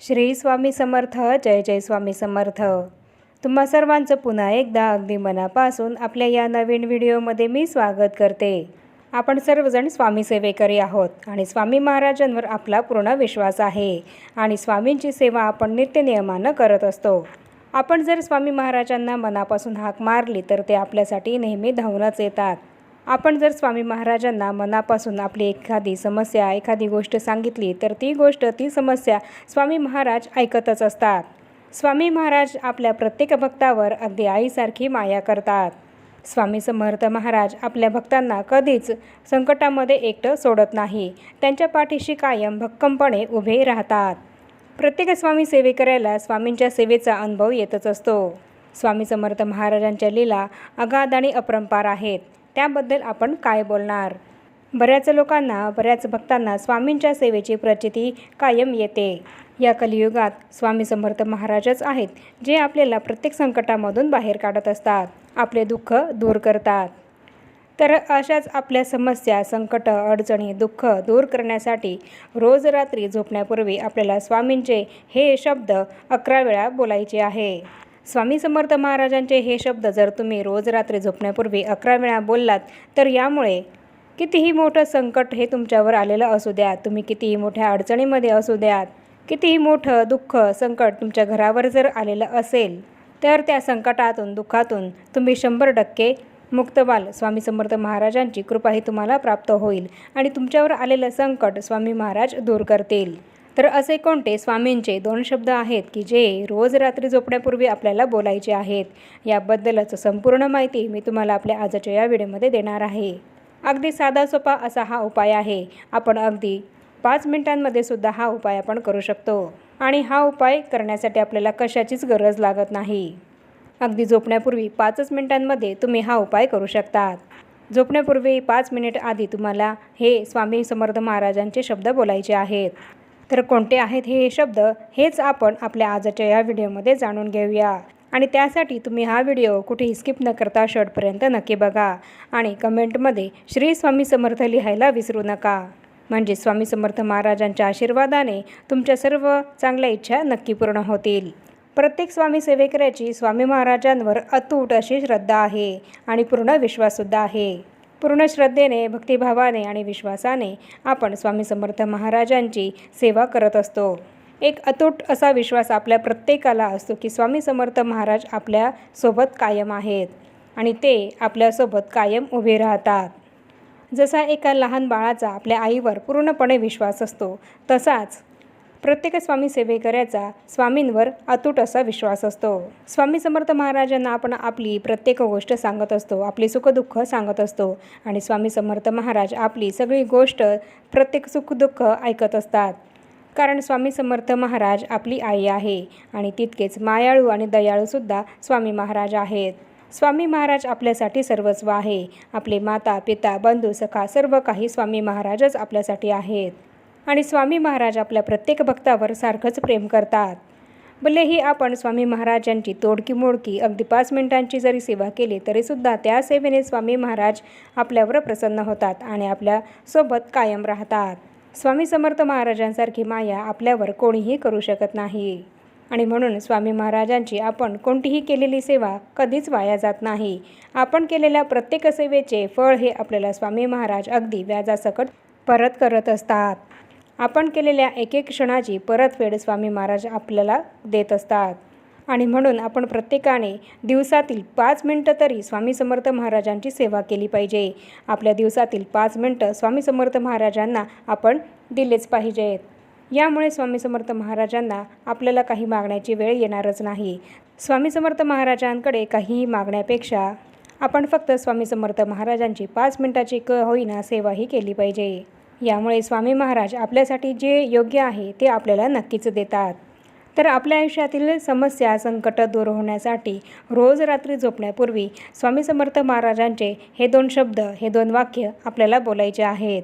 श्री स्वामी समर्थ जय जय स्वामी समर्थ. तुम्हा सर्वांचं पुन्हा एकदा अगदी मनापासून आपल्या या नवीन व्हिडिओमध्ये मी स्वागत करते. आपण सर्वजण स्वामी सेवेकरी आहोत आणि स्वामी महाराजांवर आपला पूर्ण विश्वास आहे आणि स्वामींची सेवा आपण नित्यनियमानं करत असतो. आपण जर स्वामी महाराजांना मनापासून हाक मारली तर ते आपल्यासाठी नेहमी धावूनच येतात. आपण जर स्वामी महाराजांना मनापासून आपली एखादी समस्या एखादी गोष्ट सांगितली तर ती गोष्ट ती समस्या स्वामी महाराज ऐकतच असतात. स्वामी महाराज आपल्या प्रत्येक भक्तावर अगदी आईसारखी माया करतात. स्वामी समर्थ महाराज आपल्या भक्तांना कधीच संकटामध्ये एकटं सोडत नाही. त्यांच्या पाठीशी कायम भक्कमपणे उभे राहतात. प्रत्येक स्वामी सेवेकऱ्याला स्वामींच्या सेवेचा अनुभव येतच असतो. स्वामी समर्थ महाराजांच्या लीला अगाध आणि अपरंपार आहेत. त्याबद्दल आपण काय बोलणार? बऱ्याच लोकांना बऱ्याच भक्तांना स्वामींच्या सेवेची प्रचिती कायम येते. या कलियुगात स्वामी समर्थ महाराजच आहेत जे आपल्याला प्रत्येक संकटामधून बाहेर काढत असतात आपले दुःख दूर करतात. तर अशाच आपल्या समस्या संकट अडचणी दुःख दूर करण्यासाठी रोज रात्री झोपण्यापूर्वी आपल्याला स्वामींचे हे शब्द अकरा वेळा बोलायचे आहे. स्वामी समर्थ महाराजांचे हे शब्द जर तुम्ही रोज रात्री झोपण्यापूर्वी अकरा वेळा बोललात तर यामुळे कितीही मोठं संकट हे तुमच्यावर आलेलं असू द्या. तुम्ही कितीही मोठ्या अडचणीमध्ये असू द्यात कितीही मोठं दुःख संकट तुमच्या घरावर जर आलेलं असेल तर त्या संकटातून दुःखातून तुम्ही शंभर टक्के मुक्त व्हाल. स्वामी समर्थ महाराजांची कृपा ही तुम्हाला प्राप्त होईल आणि तुमच्यावर आलेलं संकट स्वामी महाराज दूर करतील. तर असे कोणते स्वामींचे दोन शब्द आहेत की जे रोज रात्री झोपण्यापूर्वी आपल्याला बोलायचे आहेत? याबद्दलच संपूर्ण माहिती मी तुम्हाला आपल्या आजच्या या व्हिडिओमध्ये देणार आहे. अगदी साधा सोपा असा हा उपाय आहे. आपण अगदी पाच मिनिटांमध्ये सुद्धा हा उपाय आपण करू शकतो. आणि हा उपाय करण्यासाठी आपल्याला कशाचीच गरज लागत नाही. अगदी झोपण्यापूर्वी पाचच मिनिटांमध्ये तुम्ही हा उपाय करू शकतात. झोपण्यापूर्वी पाच मिनिट आधी तुम्हाला हे स्वामी समर्थ महाराजांचे शब्द बोलायचे आहेत. तर कोणते आहेत हे शब्द हेच आपण आपल्या आजच्या या व्हिडिओमध्ये जाणून घेऊया. आणि त्यासाठी तुम्ही हा व्हिडिओ कुठेही स्किप न करता शेवटपर्यंत नक्की बघा. आणि कमेंटमध्ये श्री स्वामी समर्थ लिहायला विसरू नका. म्हणजे स्वामी समर्थ महाराजांच्या आशीर्वादाने तुमच्या सर्व चांगल्या इच्छा नक्की पूर्ण होतील. प्रत्येक स्वामी सेवेकऱ्याची स्वामी महाराजांवर अतूट अशी श्रद्धा आहे आणि पूर्ण विश्वाससुद्धा आहे. पूर्ण श्रद्धेने भक्तिभावाने आणि विश्वासाने आपण स्वामी समर्थ महाराजांची सेवा करत असतो. एक अतूट असा विश्वास आपल्या प्रत्येकाला असतो की स्वामी समर्थ महाराज आपल्यासोबत कायम आहेत आणि ते आपल्यासोबत कायम उभे राहतात. जसा एका लहान बाळाचा आपल्या आईवर पूर्णपणे विश्वास असतो तसाच प्रत्येक स्वामी सेवेकऱ्याचा स्वामींवर अतूट असा विश्वास असतो. स्वामी समर्थ महाराजांना आपण आपली प्रत्येक गोष्ट सांगत असतो आपली सुखदुःख सांगत असतो आणि स्वामी समर्थ महाराज आपली सगळी गोष्ट प्रत्येक सुखदुःख ऐकत असतात. कारण स्वामी समर्थ महाराज आपली आई आहे आणि तितकेच मायाळू आणि दयाळूसुद्धा स्वामी महाराज आहेत. स्वामी महाराज आपल्यासाठी सर्वस्व आहे. आपले माता पिता बंधू सखा सर्व काही स्वामी महाराजच आपल्यासाठी आहेत. आणि स्वामी महाराज आपल्या प्रत्येक भक्तावर सारखंच प्रेम करतात. भलेही आपण स्वामी महाराजांची तोडकी मोडकी अगदी पाच मिनिटांची जरी सेवा केली तरीसुद्धा त्या सेवेने स्वामी महाराज आपल्यावर प्रसन्न होतात आणि आपल्यासोबत कायम राहतात. स्वामी समर्थ महाराजांसारखी माया आपल्यावर कोणीही करू शकत नाही. आणि म्हणून स्वामी महाराजांची आपण कोणतीही केलेली सेवा कधीच वाया जात नाही. आपण केलेल्या प्रत्येक सेवेचे फळ हे आपल्याला स्वामी महाराज अगदी व्याजासकट परत करत असतात. आपण केलेल्या एक एक क्षणाची परतफेड स्वामी महाराज आपल्याला देत असतात. आणि म्हणून आपण प्रत्येकाने दिवसातील पाच मिनटं तरी स्वामी समर्थ महाराजांची सेवा केली पाहिजे. आपल्या दिवसातील पाच मिनटं स्वामी समर्थ महाराजांना आपण दिलेच पाहिजेत. यामुळे स्वामी समर्थ महाराजांना आपल्याला काही मागण्याची वेळ येणारच नाही. स्वामी समर्थ महाराजांकडे काहीही मागण्यापेक्षा आपण फक्त स्वामी समर्थ महाराजांची पाच मिनटाची क होईना सेवाही केली पाहिजे. यामुळे स्वामी महाराज आपल्यासाठी जे योग्य आहे ते आपल्याला नक्कीच देतात. तर आपल्या आयुष्यातील समस्या संकट दूर होण्यासाठी रोज रात्री झोपण्यापूर्वी स्वामी समर्थ महाराजांचे हे दोन शब्द हे दोन वाक्य आपल्याला बोलायचे आहेत.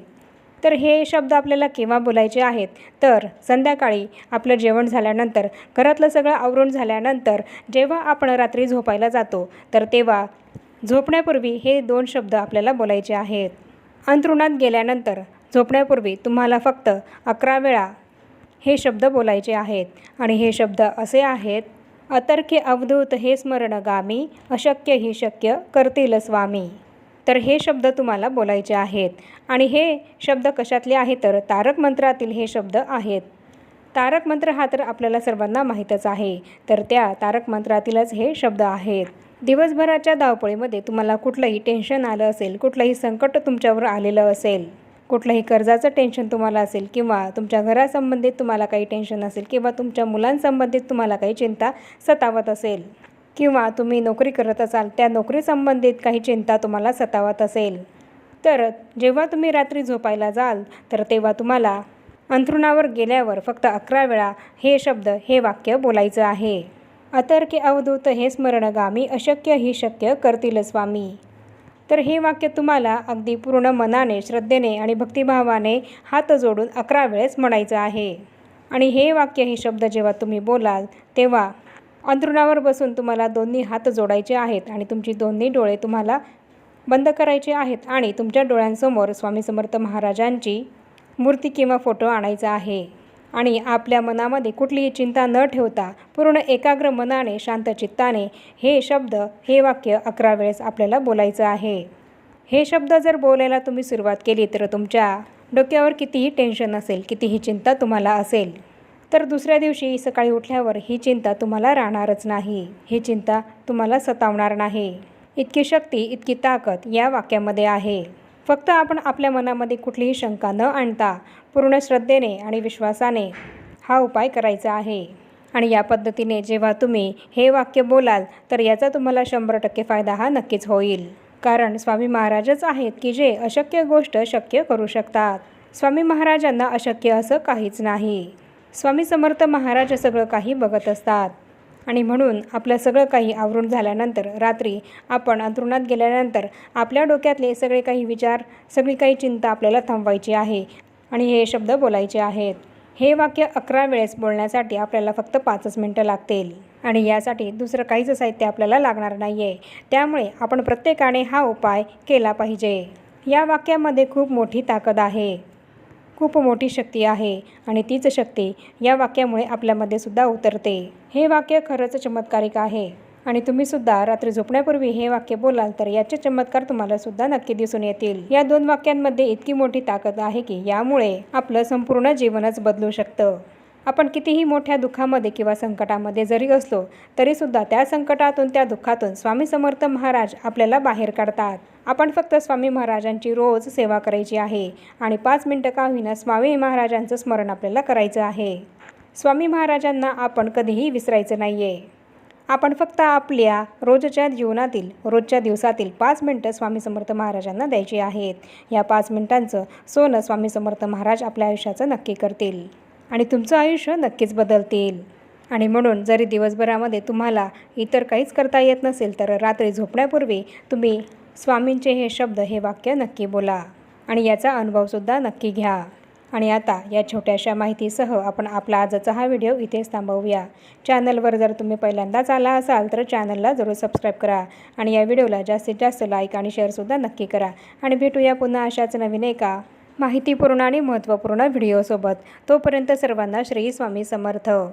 तर हे शब्द आपल्याला केव्हा बोलायचे आहेत? तर संध्याकाळी आपलं जेवण झाल्यानंतर घरातलं सगळं आवरून झाल्यानंतर जेव्हा आपण रात्री झोपायला जातो तर तेव्हा झोपण्यापूर्वी हे दोन शब्द आपल्याला बोलायचे आहेत. अंथरुणात गेल्यानंतर झोपण्यापूर्वी तुम्हाला फक्त अकरा वेळा हे शब्द बोलायचे आहेत. आणि हे शब्द असे आहेत अतर्क्य अवधूत हे स्मरणगामी अशक्य ही शक्य करतील स्वामी. तर हे शब्द तुम्हाला बोलायचे आहेत. आणि हे शब्द कशातले आहेत? तर तारक मंत्रातील हे शब्द आहेत. तारक मंत्र हा तर आपल्याला सर्वांना माहीतच आहे. तर त्या तारक मंत्रातीलच हे शब्द आहेत. दिवसभराच्या धावपळीमध्ये तुम्हाला कुठलंही टेन्शन आलं असेल कुठलंही संकट तुमच्यावर आलेलं असेल कुठलंही कर्जाचं टेन्शन तुम्हाला असेल किंवा तुमच्या घरासंबंधित तुम्हाला काही टेन्शन असेल किंवा तुमच्या मुलांसंबंधित तुम्हाला काही चिंता सतावत असेल किंवा तुम्ही नोकरी करत असाल त्या नोकरीसंबंधित काही चिंता तुम्हाला सतावत असेल. तर जेव्हा तुम्ही रात्री झोपायला जाल तर तेव्हा तुम्हाला अंथरुणावर गेल्यावर फक्त अकरा वेळा हे शब्द हे वाक्य बोलायचं आहे. अतर्के अवधूत हे स्मरणगामी अशक्य ही शक्य करतील स्वामी. तर हे वाक्य तुम्हाला अगदी पूर्ण मनाने श्रद्धेने आणि भक्तिभावाने हात जोडून अकरा वेळेस म्हणायचं आहे. आणि हे वाक्य हे शब्द जेव्हा तुम्ही बोलाल तेव्हा अंथरुणावर बसून तुम्हाला दोन्ही हात जोडायचे आहेत आणि तुमची दोन्ही डोळे तुम्हाला बंद करायचे आहेत आणि तुमच्या डोळ्यांसमोर स्वामी समर्थ महाराजांची मूर्ती किंवा फोटो आणायचा आहे. आणि आपल्या मनामध्ये कुठलीही चिंता न ठेवता पूर्ण एकाग्र मनाने शांत चित्ताने हे शब्द हे वाक्य अकरा वेळेस आपल्याला बोलायचं आहे. हे शब्द जर बोलायला तुम्ही सुरुवात केली तर तुमच्या डोक्यावर कितीही टेन्शन असेल कितीही चिंता तुम्हाला असेल तर दुसऱ्या दिवशी सकाळी उठल्यावर ही चिंता तुम्हाला राहणारच नाही. ही चिंता तुम्हाला सतावणार नाही. इतकी शक्ती इतकी ताकद या वाक्यामध्ये आहे. फक्त आपण आपल्या मनामध्ये कुठलीही शंका न आणता पूर्ण श्रद्धेने आणि विश्वासाने हा उपाय करायचा आहे. आणि या पद्धतीने जेव्हा तुम्ही हे वाक्य बोलाल तर याचा तुम्हाला शंभर टक्के फायदा हा नक्कीच होईल. कारण स्वामी महाराजच आहेत की जे अशक्य गोष्ट शक्य करू शकतात. स्वामी महाराजांना अशक्य असं काहीच नाही. स्वामी समर्थ महाराज सगळं काही बघत असतात. आणि म्हणून आपलं सगळं काही आवरून झाल्यानंतर रात्री आपण अंथरुणात गेल्यानंतर आपल्या डोक्यातले सगळे काही विचार सगळी काही चिंता आपल्याला थांबवायची आहे आणि हे शब्द बोलायचे आहेत. हे वाक्य अकरा वेळेस बोलण्यासाठी आपल्याला फक्त पाचच मिनटं लागतील आणि यासाठी दुसरं काहीच साहित्य आपल्याला लागणार नाही आहे त्यामुळे आपण प्रत्येकाने हा उपाय केला पाहिजे. या वाक्यामध्ये खूप मोठी ताकद आहे. खूप मोठी शक्ती आहे आणि तीच शक्ती या वाक्यामुळे आपल्यामध्ये सुद्धा उतरते. हे वाक्य खरंच चमत्कारिक आहे. आणि तुम्ही सुद्धा रात्री झोपण्यापूर्वी हे वाक्य बोलाल तर याचे चमत्कार तुम्हाला सुद्धा नक्की दिसून येतील. या दोन वाक्यांमध्ये इतकी मोठी ताकद आहे की यामुळे आपलं संपूर्ण जीवनच बदलू शकतं. आपण कितीही मोठ्या दुःखामध्ये किंवा संकटामध्ये जरी असलो तरीसुद्धा त्या संकटातून त्या दुःखातून स्वामी समर्थ महाराज आपल्याला बाहेर काढतात. आपण फक्त स्वामी महाराजांची रोज सेवा करायची आहे आणि पाच मिनटं का होईना स्वामी महाराजांचं स्मरण आपल्याला करायचं आहे. स्वामी महाराजांना आपण कधीही विसरायचं नाही आहे आपण फक्त आपल्या रोजच्या जीवनातील रोजच्या दिवसातील पाच मिनटं स्वामी समर्थ महाराजांना द्यायची आहेत. या पाच मिनटांचं सोनं स्वामी समर्थ महाराज आपल्या आयुष्याचं नक्की करतील. आणि तुमचं आयुष्य नक्कीच बदलतील. आणि म्हणून जरी दिवसभरामध्ये तुम्हाला इतर काहीच करता येत नसेल तर रात्री झोपण्यापूर्वी तुम्ही स्वामींचे हे शब्द हे वाक्य नक्की बोला. आणि याचा अनुभवसुद्धा नक्की घ्या. आणि आता या छोट्याशा माहितीसह आपण आपला आजचा हा व्हिडिओ इथेच थांबवूया. चॅनलवर जर तुम्ही पहिल्यांदाच आला असाल तर चॅनलला जरूर सबस्क्राईब करा. आणि या व्हिडिओला जास्तीत जास्त लाईक आणि शेअरसुद्धा नक्की करा. आणि भेटूया पुन्हा अशाच नवीन एका माहितीपूर्ण आणि महत्त्वपूर्ण व्हिडिओसोबत तोपर्यंत सर्वांना श्री स्वामी समर्थ.